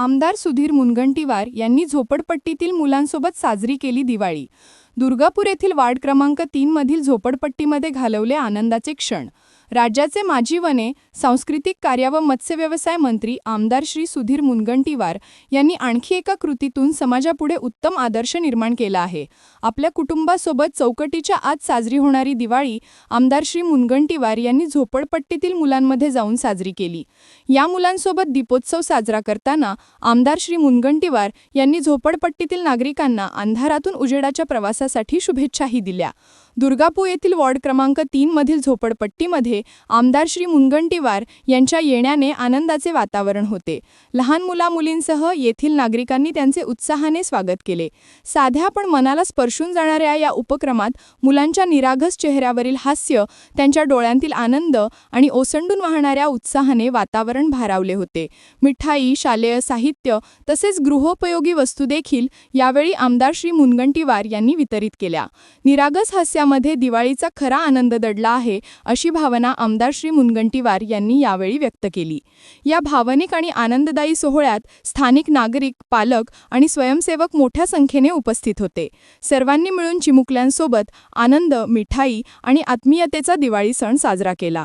आमदार सुधीर मुनगंटीवार यांनी झोपडपट्टीतील मुलांसोबत साजरी केली दिवाळी. दुर्गापूर येथील वार्ड क्रमांक तीनमधील झोपडपट्टीमध्ये घालवले आनंदाचे क्षण. राज्याचे माजी वने सांस्कृतिक कार्य व मत्स्य व्यवसाय मंत्री आमदार श्री सुधीर मुनगंटीवार यांनी आणखी एका कृतीतून समाजापुढे उत्तम आदर्श निर्माण केला आहे. आपल्या कुटुंबासोबत चौकटीच्या आत साजरी होणारी दिवाळी आमदार श्री मुनगंटीवार यांनी झोपडपट्टीतील मुलांमध्ये जाऊन साजरी केली. या मुलांसोबत दीपोत्सव साजरा करताना आमदार श्री मुनगंटीवार यांनी झोपडपट्टीतील नागरिकांना अंधारातून उजेडाच्या प्रवासासाठी शुभेच्छाही दिल्या. दुर्गापूर येथील वॉर्ड क्रमांक तीन मधील झोपडपट्टीमध्ये आमदार श्री मुनगंटीवार यांच्या येण्याने आनंदाचे वातावरण होते. लहान मुलामुलींसह येथील नागरिकांनी त्यांचे उत्साहाने स्वागत केले. साध्या पण मनाला स्पर्शून जाणाऱ्या या उपक्रमात मुलांच्या निरागस चेहऱ्यावरील हास्य त्यांच्या डोळ्यांतील आनंद आणि ओसंडून वाहणाऱ्या उत्साहाने वातावरण भारावले होते. मिठाई शालेय साहित्य तसेच गृहोपयोगी वस्तू देखील यावेळी आमदार श्री मुनगंटीवार यांनी वितरित केल्या. निरागस हास्यामध्ये दिवाळीचा खरा आनंद दडला आहे अशी भावना आमदार श्री मुनगंटीवार यांनी यावेळी व्यक्त केली. या भावनिक आणि आनंददायी सोहळ्यात स्थानिक नागरिक पालक आणि स्वयंसेवक मोठ्या संख्येने उपस्थित होते. सर्वांनी मिळून चिमुकल्यांसोबत आनंद मिठाई आणि आत्मीयतेचा दिवाळी सण साजरा केला.